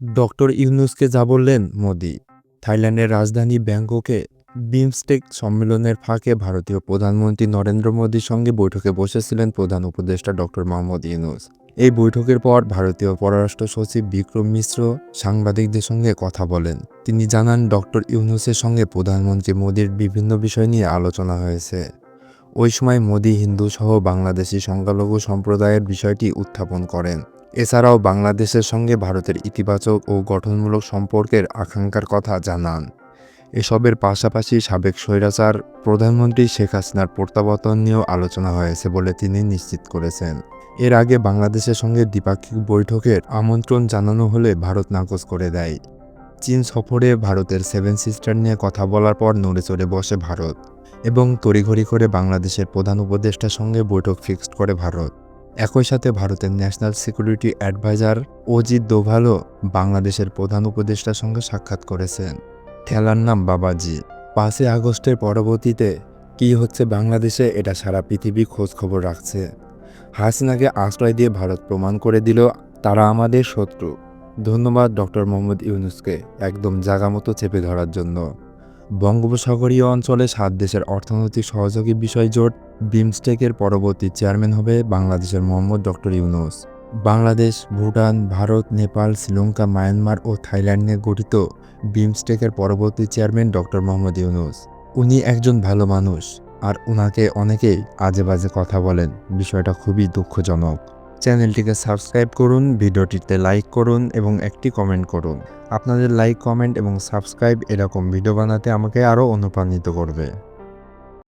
Doctor ইউনুসকে যা বললেন মোদি, থাইল্যান্ডের রাজধানী ব্যাংককে বিমস্টেক সম্মেলনের ফাঁকে ভারতীয় প্রধানমন্ত্রী নরেন্দ্র মোদীর সঙ্গে বৈঠকে বসেছিলেন প্রধান উপদেষ্টা ডক্টর মোহাম্মদ ইউনুস। এই বৈঠকের পর ভারতীয় পররাষ্ট্র সচিব বিক্রম মিশ্র সাংবাদিকদের সঙ্গে কথা বলেন। তিনি জানান, ডক্টর ইউনুসের সঙ্গে প্রধানমন্ত্রী মোদীর বিভিন্ন বিষয় নিয়ে আলোচনা হয়েছে। ওই সময় মোদী হিন্দু সহ বাংলাদেশি সংখ্যালঘু সম্প্রদায়ের বিষয়টি উত্থাপন করেন। এছাড়াও বাংলাদেশের সঙ্গে ভারতের ইতিবাচক ও গঠনমূলক সম্পর্কের আকাঙ্ক্ষার কথা জানান। এসবের পাশাপাশি সাবেক স্বৈরাচার প্রধানমন্ত্রী শেখ হাসিনার প্রত্যাবর্তন নিয়েও আলোচনা হয়েছে বলে তিনি নিশ্চিত করেছেন। এর আগে বাংলাদেশের সঙ্গে দ্বিপাক্ষিক বৈঠকের আমন্ত্রণ জানানো হলে ভারত নাকচ করে দেয়। চীন সফরে ভারতের সেভেন সিস্টার নিয়ে কথা বলার পর নড়ে চড়ে বসে ভারত এবং তড়িঘড়ি করে বাংলাদেশের প্রধান উপদেষ্টার সঙ্গে বৈঠক ফিক্সড করে ভারত। একই সাথে ভারতের ন্যাশনাল সিকিউরিটি অ্যাডভাইজার অজিত দোভালও বাংলাদেশের প্রধান উপদেষ্টার সঙ্গে সাক্ষাৎ করেছেন। ঠেলার নাম বাবাজি। পাঁচই আগস্টের পরবর্তীতে কী হচ্ছে বাংলাদেশে এটা সারা পৃথিবী খোঁজ খবর রাখছে। হাসিনাকে আশ্রয় দিয়ে ভারত প্রমাণ করে দিল, তারা আমাদের শত্রু। ধন্যবাদ ডক্টর মোহাম্মদ ইউনুসকে একদম জাগামতো চেপে ধরার জন্য। বঙ্গোপসাগরীয় অঞ্চলে সাত দেশের অর্থনৈতিক সহযোগী বিষয় জোট বিমস্টেকের পরবর্তী চেয়ারম্যান হবে বাংলাদেশের মোহাম্মদ ডক্টর ইউনুস। বাংলাদেশ, ভুটান, ভারত, নেপাল, শ্রীলঙ্কা, মায়ানমার ও থাইল্যান্ড নিয়ে গঠিত বিমস্টেকের পরবর্তী চেয়ারম্যান ডক্টর মোহাম্মদ ইউনুস। উনি একজন ভালো মানুষ আর উনাকে অনেকেই আজে বাজে কথা বলেন, বিষয়টা খুবই দুঃখজনক। চ্যানেলটিকে সাবস্ক্রাইব করুন, ভিডিওটিতে লাইক করুন এবং একটি কমেন্ট করুন। আপনাদের লাইক, কমেন্ট এবং সাবস্ক্রাইব এরকম ভিডিও বানাতে আমাকে আরও অনুপ্রাণিত করবে।